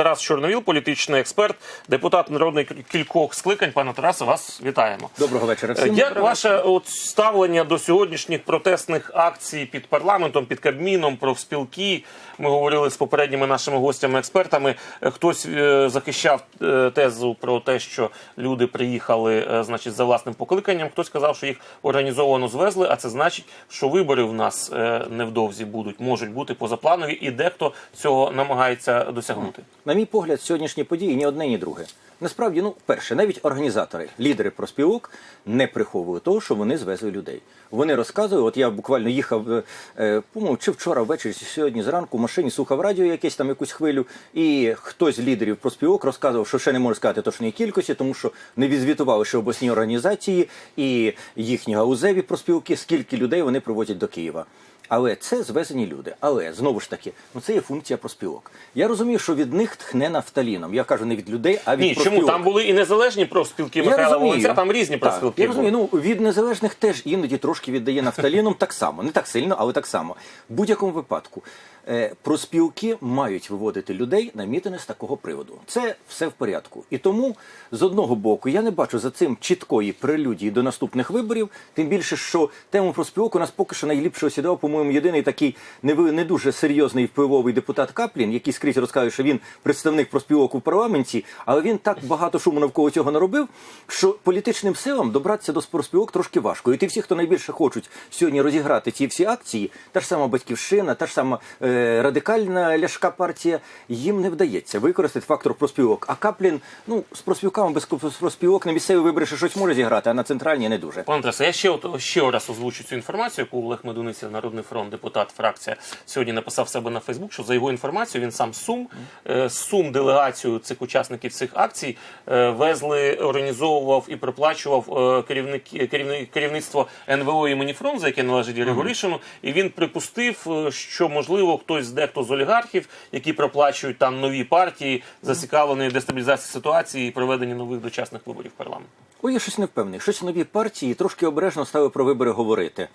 Тарас Чорновіл, політичний експерт, депутат народний кількох скликань. Пане Тарасе, вас вітаємо. Доброго вечора Е, всім. Як ваше от ставлення до сьогоднішніх протестних акцій під парламентом, під Кабміном, профспілки? Ми говорили з попередніми нашими гостями-експертами. Е, Хтось е, захищав е, тезу про те, що люди приїхали, е, значить, за власним покликанням. Хтось сказав, що їх організовано звезли, а це значить, що вибори в нас е, невдовзі будуть, можуть бути позапланові, і дехто цього намагається досягнути. На мій погляд, сьогоднішні події ні одне, ні друге. Насправді, ну, перше, навіть організатори, лідери проспілок не приховують того, що вони звезли людей. Вони розказують, от я буквально їхав, е, е, чи вчора ввечері, чи сьогодні зранку в машині слухав радіо якесь там якусь хвилю, і хтось з лідерів проспілок розказував, що ще не може сказати точної кількості, тому що не відзвітували, що обласні організації і їхні гаузеві проспілки, скільки людей вони привозять до Києва. Але це звезені люди. Але знову ж таки, ну це є функція проспілок. Я розумію, що від них тхне нафталіном. Я кажу не від людей, а від Ні, проспілок. чому там були і незалежні профспілки Михайла Волинця, там різні Так, профспілки. Я розумію, ну від незалежних теж іноді трошки віддає нафталіном так само. Не так сильно, але так само. В будь-якому випадку проспілки мають виводити людей на мітини з такого приводу. Це все в порядку. І тому з одного боку я не бачу за цим чіткої прелюдії до наступних виборів. Тим більше, що тему проспілок у нас поки що найліпше осідав, по-моєму, єдиний такий не, не дуже серйозний впливовий депутат Каплін, який скрізь розказує, що він представник проспілок у парламенті, але він так багато шуму навколо цього наробив, що політичним силам добратися до проспілок трошки важко. І ті всі, хто найбільше хочуть сьогодні розіграти ці всі акції, та ж сама батьківщина, та ж сама е, радикальна ляшка партія, їм не вдається використати фактор проспілок. А Каплін, ну з проспілками без проспілок на місцеві вибори ще щось може зіграти, а на центральні не дуже. Пане Тарасе, я ще от ще раз озвучу цю інформацію, яку Олег Медуниця, Народний фронт, депутат, фракція, сьогодні написав себе на Фейсбук, що за його інформацією він сам Сум, е, Сум делегацію цих учасників цих акцій е, везли, організовував і проплачував е, керівник, керівництво НВО імені Фронза, яке належить Григоришину, і він припустив, е, що можливо хтось дехто з олігархів, які проплачують там нові партії, зацікавлені дестабілізації ситуації і проведенні нових дочасних виборів в парламент. Ой, я щось не впевнений. Щось нові партії трошки обережно стали про вибори говорити.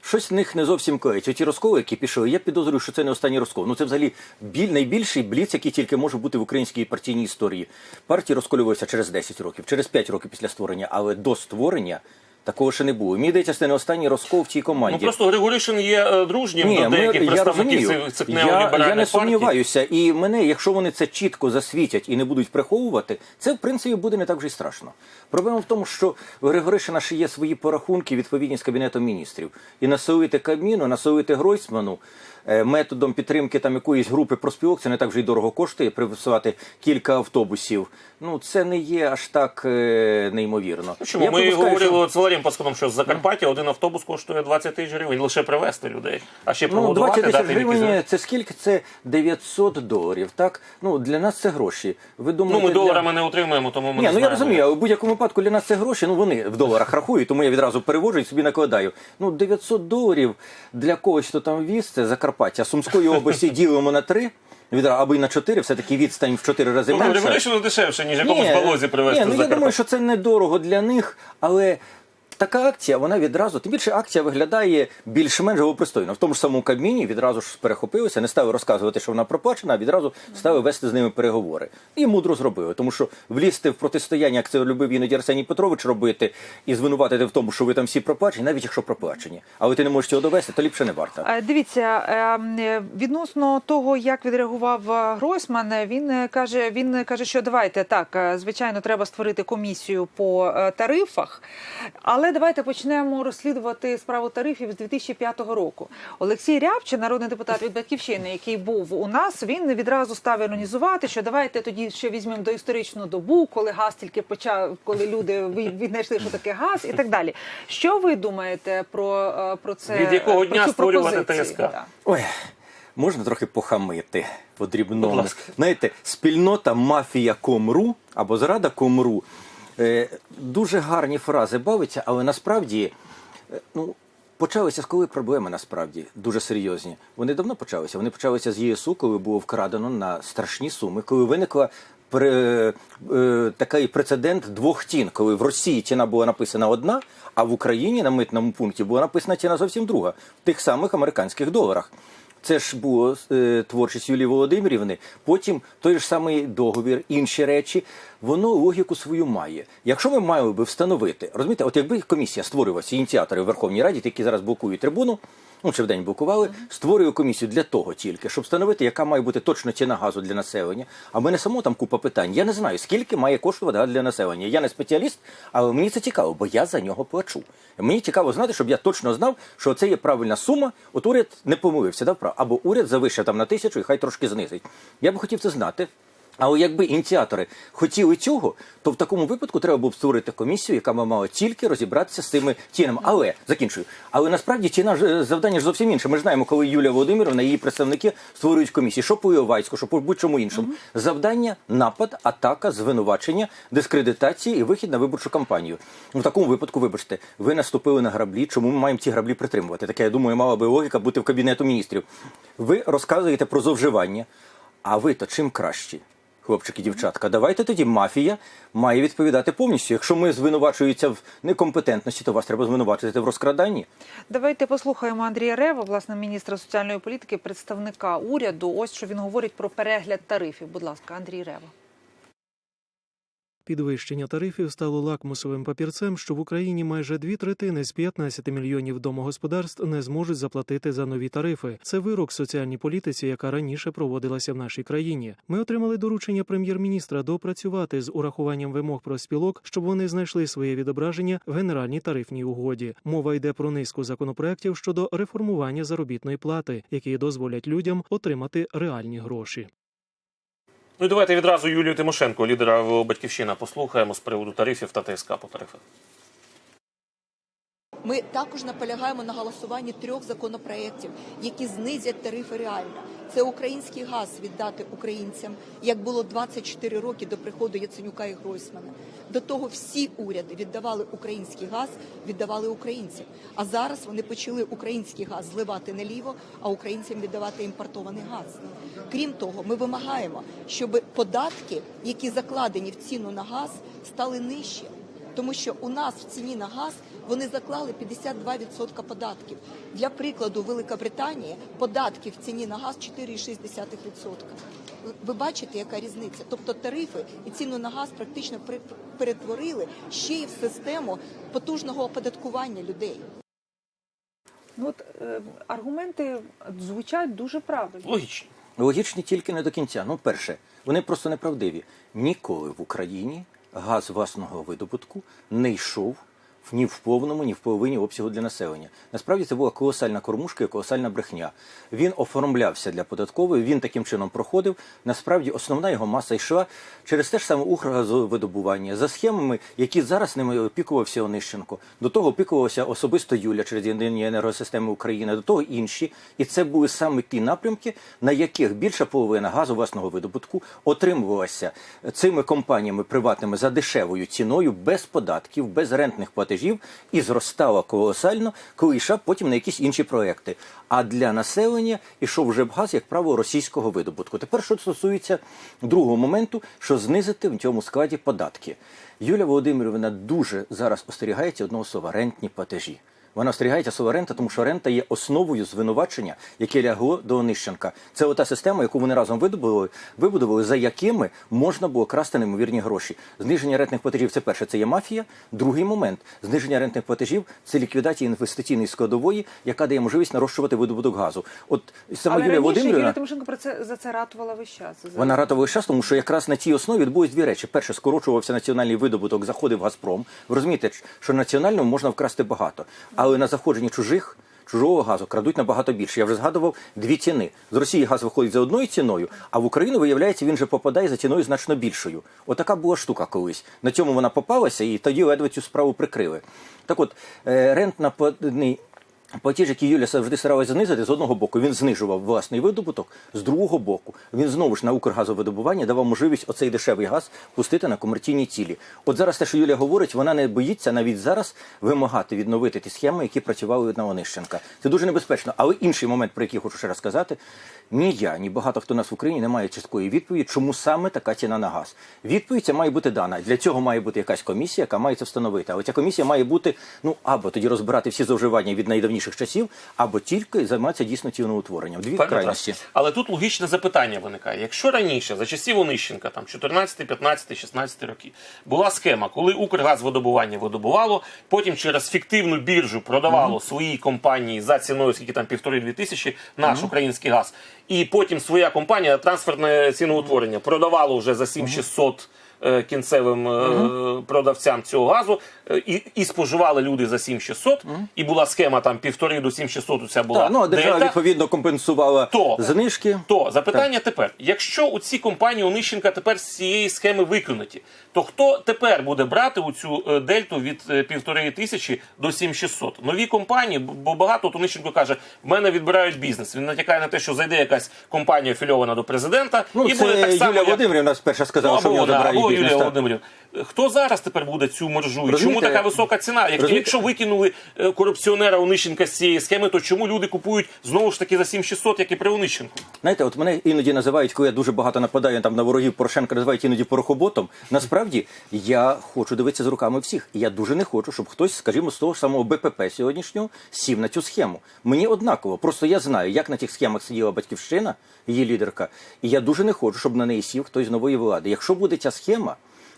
Щось в них не зовсім клеїться. Ті розколи, які пішли, я підозрюю, що це не останній розкол. Ну це взагалі біль, найбільший бліц, який тільки може бути в українській партійній історії. Партії розколювалися через 10 років, через 5 років після створення, але до створення такого ще не було. Мені здається, це не останній розкол в цій Ну команді. просто Григоришин є дружнім дружнім до ми- деяких я представників розумію. цих, цих я, неоліберальних я не сумніваюся, і мене, якщо вони це чітко засвітять і не будуть приховувати, це в принципі буде не так вже й страшно. Проблема в тому, що у Григоришина ще є свої порахунки відповідні з кабінетом міністрів. І насолити Кабміну, насолити Гройсману е, методом підтримки там якоїсь групи проспілок, це не так вже й дорого коштує приписувати кілька автобусів. Ну це не є аж так е, неймовірно. Ну, Чому Я ми говорили що- з Валерієм Пасконом, що з Закарпаття один автобус коштує 20 тисяч гривень лише привезти людей, а ще Ну, 20 тисяч гривень це скільки? Це 900 доларів. Так ну для нас це гроші. Ви Ну думаєте, ми для... доларами не отримуємо, тому ми Ні, не ну я розумію, але в будь-якому випадку для нас це гроші. Ну вони в доларах рахують, тому я відразу переводжу і собі накладаю. Ну 900 доларів для когось, хто там віз, це Закарпаття. Сумської області ділимо на три. Відразу або й на чотири, все таки відстань в чотири рази Ну, менше. Григоришину дешевше, ніж якомусь балозі привезти ні, ну, я думаю, що це недорого для них, але така акція, вона відразу, тим більше акція виглядає більш-менш пристойно. В тому ж самому Кабміні відразу ж перехопилися, не стали розказувати, що вона проплачена, а відразу стали вести з ними переговори. І мудро зробили, тому що влізти в протистояння, як це любив іноді Арсеній Петрович робити, і звинуватити в тому, що ви там всі проплачені, навіть якщо проплачені. Але ти не можеш цього довести, то ліпше не варто. Е, Дивіться, ем, е, відносно того, як відреагував е, Гройсман, е, він е, каже, він каже, що давайте так, е, звичайно, треба створити комісію по е, тарифах, але давайте почнемо розслідувати справу тарифів з 2005 року. Олексій Рябчин, народний депутат від батьківщини, який був у нас, він відразу став іронізувати, що давайте тоді ще візьмемо до історичну добу, коли газ тільки почав, коли люди віднайшли, що таке газ, і так далі. Що ви думаєте про, е, про це? Від якого про дня створювати? ТСК? Да. Ой, можна трохи похамити по дрібному. Знаєте, спільнота мафія Комру або зрада Комру. Е, дуже гарні фрази бавиться, але насправді, е, ну. Почалися з коли проблеми насправді дуже серйозні. Вони давно почалися. Вони почалися з ЄСУ, коли було вкрадено на страшні суми, коли виникла пре, е, такий прецедент двох тін, коли в Росії ціна була написана одна, а в Україні на митному пункті була написана ціна зовсім друга в тих самих американських доларах. Це ж була е, творчість Юлії Володимирівни. Потім той ж самий договір, інші речі. Воно логіку свою має. Якщо ми маємо би встановити, розумієте, от якби комісія створювалася, ініціатори в Верховній Раді, які зараз блокують трибуну, ну чи вдень блокували, створює комісію для того тільки, щоб встановити, яка має бути точно ціна газу для населення. А в мене само там купа питань. Я не знаю, скільки має коштувати газ для населення. Я не спеціаліст, але мені це цікаво, бо я за нього плачу. Мені цікаво знати, щоб я точно знав, що це є правильна сума. От уряд не помилився, дав прав. Або уряд завищив там на тисячу і хай трошки знизить. Я би хотів це знати. Але якби ініціатори хотіли цього, то в такому випадку треба було б створити комісію, яка би мала тільки розібратися з цими цінами. Але закінчую. Але насправді ціна ж завдання ж зовсім інше. Ми ж знаємо, коли Юлія Володимировна і її представники створюють комісії, що по Іловайську, що по будь-чому іншому. Завдання напад, атака, звинувачення, дискредитації і вихід на виборчу кампанію. В такому випадку, вибачте, ви наступили на граблі. Чому ми маємо ці граблі притримувати? Таке, я думаю, мала би логіка бути в кабінету міністрів. Ви розказуєте про зловживання, а ви то чим кращі? Хлопчики, дівчатка, давайте тоді мафія має відповідати повністю. Якщо ми звинувачуються в некомпетентності, то вас треба звинувачувати в розкраданні. Давайте послухаємо Андрія Рева, власне, міністра соціальної політики, представника уряду. Ось що він говорить про перегляд тарифів. Будь ласка, Андрій Рева. Підвищення тарифів стало лакмусовим папірцем, що в Україні майже дві третини з 15 мільйонів домогосподарств не зможуть заплатити за нові тарифи. Це вирок соціальній політиці, яка раніше проводилася в нашій країні. Ми отримали доручення прем'єр-міністра допрацювати з урахуванням вимог про спілок, щоб вони знайшли своє відображення в генеральній тарифній угоді. Мова йде про низку законопроєктів щодо реформування заробітної плати, які дозволять людям отримати реальні гроші. Ну і давайте відразу Юлію Тимошенко, лідера Батьківщина, послухаємо з приводу тарифів та ТСК по тарифах. Ми також наполягаємо на голосуванні трьох законопроєктів, які знизять тарифи реально. Це український газ віддати українцям, як було 24 роки до приходу Яценюка і Гройсмана. До того всі уряди віддавали український газ, віддавали українцям. А зараз вони почали український газ зливати наліво, а українцям віддавати імпортований газ. Крім того, ми вимагаємо, щоб податки, які закладені в ціну на газ, стали нижчі. Тому що у нас в ціні на газ вони заклали 52% податків. Для прикладу, Велика Британія податки в ціні на газ 4,6%. Ви- Ви бачите, яка різниця? Тобто тарифи і ціну на газ практично при- перетворили ще й в систему потужного оподаткування людей. Ну от е, аргументи звучать дуже правильно. Логічно. Логічні тільки не до кінця. Ну, перше, вони просто неправдиві. Ніколи в Україні газ власного видобутку не йшов ні в повному, ні в половині обсягу для населення. Насправді це була колосальна кормушка і колосальна брехня. Він оформлявся для податкової, він таким чином проходив. Насправді основна його маса йшла через те ж саме Укргазовидобування за схемами, які зараз ними опікувався Онищенко. До того опікувався особисто Юля через єдині енергосистеми України, до того інші. І це були саме ті напрямки, на яких більша половина газу власного видобутку отримувалася цими компаніями приватними за дешевою ціною, без податків, без рентних платежів і зростала колосально, коли йшла потім на якісь інші проекти. А для населення йшов вже газ, як правило, російського видобутку. Тепер, що стосується другого моменту, що знизити в цьому складі податки. Юлія Володимирівна дуже зараз остерігається одного слова рентні платежі. Вона остерігається слова рента, тому що рента є основою звинувачення, яке лягло до Онищенка. Це ота система, яку вони разом видобували, вибудували, за якими можна було красти неймовірні гроші. Зниження рентних платежів це перше, це є мафія. Другий момент зниження рентних платежів це ліквідація інвестиційної складової, яка дає можливість нарощувати видобуток газу. От сама Але Юлія Володимирівна. Юлія Тимошенко про це за це ратувала весь час. За- Вона ратувала час, тому що якраз на цій основі відбулись дві речі. Перше, скорочувався національний видобуток, заходив Газпром. Ви розумієте, що на національному можна вкрасти багато, але на заходженні чужих. Чужого газу крадуть набагато більше. Я вже згадував дві ціни. З Росії газ виходить за одною ціною, а в Україну, виявляється, він вже попадає за ціною значно більшою. Отака була штука колись. На цьому вона попалася, і тоді ледве цю справу прикрили. Так от, рент рентна Платіж, який Юля завжди старалася знизити, з одного боку він знижував власний видобуток, з другого боку він знову ж на Укргазовидобування давав можливість оцей дешевий газ пустити на комерційні цілі. От зараз те, що Юля говорить, вона не боїться навіть зараз вимагати відновити ті схеми, які працювали на Онищенка. Це дуже небезпечно. Але інший момент, про який хочу ще раз сказати, ні я, ні багато хто нас в Україні не має чіткої відповіді, чому саме така ціна на газ. Відповідь ця має бути дана. Для цього має бути якась комісія, яка має це встановити. Але ця комісія має бути ну або тоді розбирати всі зловживання від найдавніших інших часів, або тільки займатися дійсно ціноутворенням. Дві Пане крайності. Але тут логічне запитання виникає. Якщо раніше, за часів Онищенка, там 14, 15, 16 роки, була схема, коли Укргазвидобування видобувало, потім через фіктивну біржу продавало своїй компанії за ціною, скільки там півтори-дві тисячі, наш український газ, і потім своя компанія трансферне ціноутворення продавало вже за 7600 е, кінцевим е, продавцям цього газу, е, і, і споживали люди за 7600, і була схема там півтори до 7600, уся була Так, ну а держава дельта. відповідно компенсувала То. знижки. То запитання тепер: якщо у ці компанії Онищенка тепер з цієї схеми викинуті, то хто тепер буде брати у цю е, дельту від е, півтори тисячі до 7600? Нові компанії, бо багато от Онищенко каже, в мене відбирають бізнес. Він натякає на те, що зайде якась компанія афільована до президента, Ну, і це буде так само. Юлія як- Володимирівна спершу Ну, сказала, що в нього вона, забирають. Юлія. Володимирівна. Хто зараз тепер буде цю мержу? І чому така висока ціна? Як- Якщо викинули е, корупціонера Онищенка з цієї схеми, то чому люди купують знову ж таки за 7600, як і при Онищенку? Знаєте, от мене іноді називають, коли я дуже багато нападаю там на ворогів Порошенка, називають іноді порохоботом. Насправді я хочу дивитися з руками всіх. І я дуже не хочу, щоб хтось, скажімо, з того ж самого БПП сьогоднішнього сів на цю схему. Мені однаково. Просто я знаю, як на тих схемах сиділа батьківщина, її лідерка, і я дуже не хочу, щоб на неї сів хтось з нової влади. Якщо буде ця схема.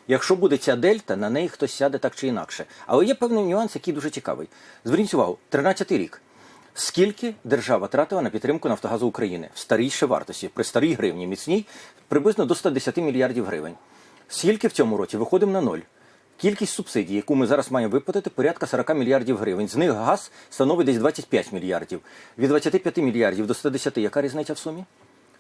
Якщо буде ця дельта, на неї хтось сяде так чи інакше. Але є певний нюанс, який дуже цікавий. Зверніть увагу, 13-й рік. Скільки держава тратила на підтримку Нафтогазу України в старій вартості, при старій гривні міцній, приблизно до 110 мільярдів гривень. Скільки в цьому році виходимо на ноль? Кількість субсидій, яку ми зараз маємо виплатити, порядка 40 мільярдів гривень. З них газ становить десь 25 мільярдів. Від 25 мільярдів до 110 яка різниця в сумі?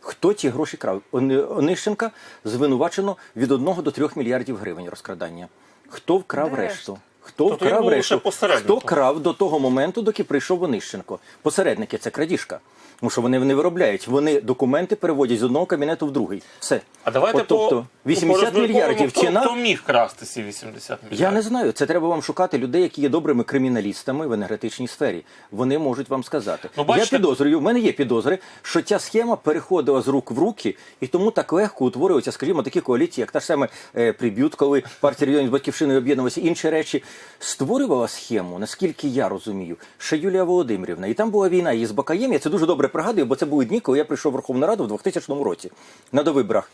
Хто ті гроші крав? Онищенка звинувачено від 1 до 3 мільярдів гривень розкрадання. Хто вкрав Де решту? Хто Тобто був решту? Хто крав до того моменту, доки прийшов Онищенко? Посередники це крадіжка. Тому що вони не виробляють. Вони документи переводять з одного кабінету в другий. Все. А давайте От, тобто 80 порозмірковуємо, мільярдів хто, ціна. хто міг красти ці 80 мільярдів? Я не знаю. Це треба вам шукати людей, які є добрими криміналістами в енергетичній сфері. Вони можуть вам сказати. Ну, бачите- Я підозрюю, в мене є підозри, що ця схема переходила з рук в руки, і тому так легко утворюються, скажімо, такі коаліції, як та ж саме е, Приб'ют, коли партія регіонів з батьківщиною об'єднувалася, інші речі. Створювала схему, наскільки я розумію, ще Юлія Володимирівна. І там була війна її з Бакаєм. Я це дуже добре пригадую, бо це були дні, коли я прийшов в Верховну Раду в 2000 році на довиборах.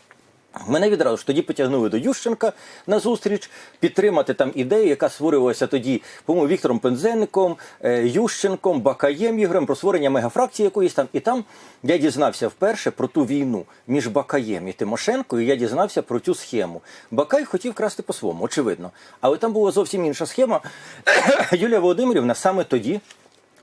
Мене відразу ж тоді потягнули до Ющенка на зустріч підтримати там ідею, яка створювалася тоді, по-моєму, Віктором Пензенником, е, Ющенком, Бакаєм Ігорем про створення мегафракції якоїсь там. І там я дізнався вперше про ту війну між Бакаєм і Тимошенко, і я дізнався про цю схему. Бакай хотів красти по-своєму, очевидно. Але там була зовсім інша схема. Юлія Володимирівна саме тоді.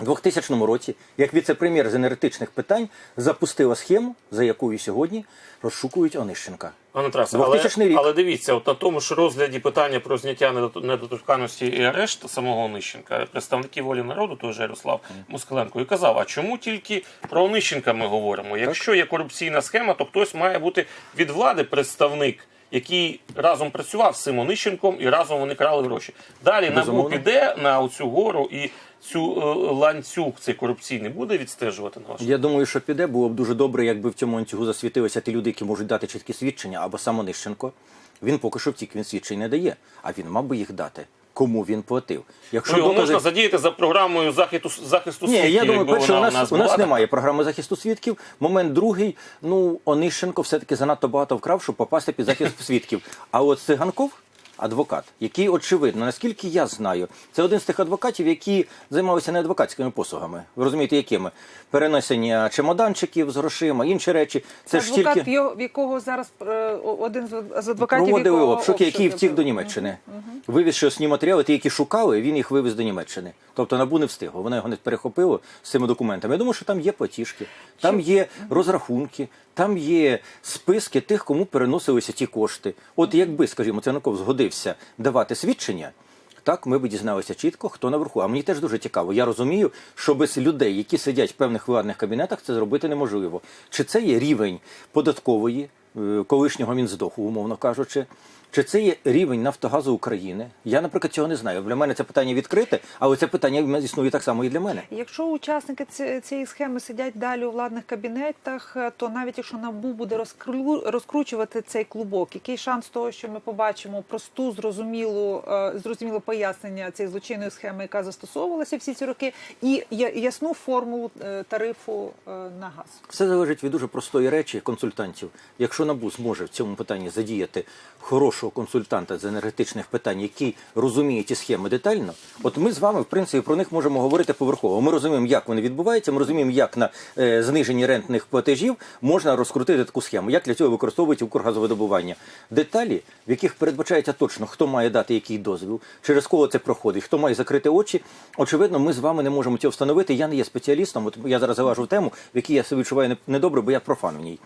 У 2000 році, як віце-прем'єр з енергетичних питань, запустила схему, за якою сьогодні розшукують Онищенка. Пане Тарасе, але, 2000 рік. але дивіться, от на тому ж розгляді питання про зняття недот- недоторканності і арешт самого Онищенка, представники волі народу, той же Ярослав Москаленко, і казав: а чому тільки про Онищенка ми говоримо? Якщо є корупційна схема, то хтось має бути від влади представник. Який разом працював з цим Онищенком і разом вони крали гроші. Далі НАБУ Безумовно. піде на цю гору і цю е, ланцюг цей корупційний буде відстежувати на ваш Я думаю, що піде було б дуже добре, якби в цьому ланцюгу засвітилися ті люди, які можуть дати чіткі свідчення, або сам Онищенко. Він поки що втік, він свідчень не дає, а він мав би їх дати. Кому він платив? Якщо Ну, його докази... можна задіяти за програмою захисту захисту Ні, свідків, я думаю, перше, у нас, у була нас немає програми захисту свідків. Момент другий, ну, Онищенко все-таки занадто багато вкрав, щоб попасти під захист свідків. А от Циганков, адвокат, який, очевидно, наскільки я знаю, це один з тих адвокатів, які займалися не адвокатськими послугами. Ви розумієте, якими? Перенесення чемоданчиків з грошима, інші речі. Це ж адвокат, тільки... його- в якого зараз е, один з- адвокатів Проводили якого обшук, який втік до. Німеччини. Вивіз осні матеріали, ті, які шукали, він їх вивез до Німеччини. Тобто НАБУ не встигло. Воно його не перехопило з цими документами. Я думаю, що там є платіжки, там є розрахунки, там є списки тих, кому переносилися ті кошти. От якби, скажімо, Цянаков згодився давати свідчення. Так, ми б дізналися чітко, хто наверху. А мені теж дуже цікаво. Я розумію, що без людей, які сидять в певних владних кабінетах, це зробити неможливо. Чи це є рівень податкової, е, колишнього Мінздоху, умовно кажучи. Чи це є рівень Нафтогазу України? Я, наприклад, цього не знаю. Для мене це питання відкрите, але це питання існує так само і для мене. Якщо учасники ці- цієї схеми сидять далі у владних кабінетах, то навіть якщо НАБУ буде розкру- розкручувати цей клубок, який шанс того, що ми побачимо просту, зрозумілу, е, зрозуміле пояснення цієї злочинної схеми, яка застосовувалася всі ці роки, і ясну формулу е, тарифу е, на газ. Все залежить від дуже простої речі консультантів. Якщо НАБУ зможе в цьому питанні задіяти хорошого консультанта з енергетичних питань, який розуміє ці схеми детально, от ми з вами, в принципі, про них можемо говорити поверхово. Ми розуміємо, як вони відбуваються. Ми розуміємо, як на е, зниженні рентних платежів можна розкрутити таку схему, як для цього використовують Укргазовидобування. Деталі, в яких передбачається точно, хто має дати який дозвіл, через кого це проходить, хто має закрити очі. Очевидно, ми з вами не можемо цього встановити. Я не є спеціалістом. От я зараз залажу в тему, в якій я себе відчуваю недобре, бо я профан в ній.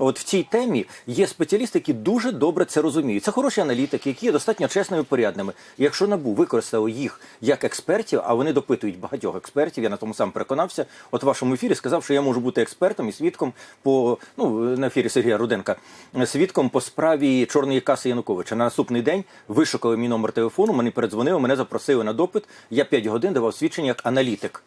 От в цій темі є спеціалісти, які дуже добре це розуміють. Це хороші аналітики, які є достатньо чесними і порядними. Якщо набу використало їх як експертів, а вони допитують багатьох експертів, я на тому сам переконався. От в вашому ефірі сказав, що я можу бути експертом і свідком по ну на ефірі Сергія Руденка, свідком по справі чорної каси Януковича. На наступний день вишукали мій номер телефону, мені передзвонили, мене запросили на допит. Я 5 годин давав свідчення як аналітик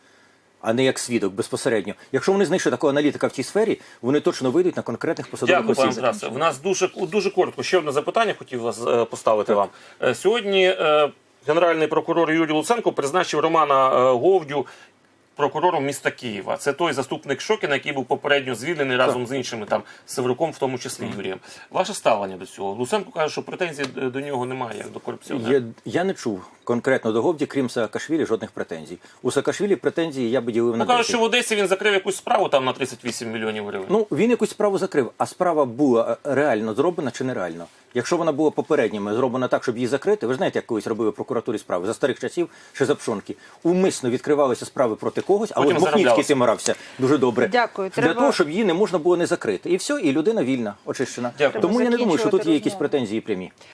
а не як свідок безпосередньо. Якщо вони знайшли такого аналітика в цій сфері, вони точно вийдуть на конкретних посадових Дякую, пане. Тарасе. В нас дуже дуже коротко. Ще одне запитання хотів вас е, поставити вам. Е, Сьогодні е, генеральний прокурор Юрій Луценко призначив Романа Говдю. Прокурором міста Києва це той заступник Шокіна, який був попередньо звільнений разом з іншими там Севруком, в тому числі Юрієм. Ваше ставлення до цього? Луценко каже, що претензій е, до нього немає як до корупціонера. Я, я не чув конкретно до Говді, крім Саакашвілі, жодних претензій. У Саакашвілі претензії я би ділив на Ну кажуть, що в Одесі він закрив якусь справу там на 38 мільйонів гривень. Ну, він якусь справу закрив, а справа була е, реально зроблена чи нереально. Якщо вона була попередніми зроблена так, щоб її закрити, ви ж знаєте, як колись робили в прокуратурі справи за старих часів, ще за пшонки. Умисно відкривалися справи проти когось, а от зароблялося. цим грався дуже добре. Дякую. Для Треба- того, щоб її не можна було не закрити. І все, і людина вільна, очищена. Дякую. Тому я не думаю, що тут є якісь претензії прямі.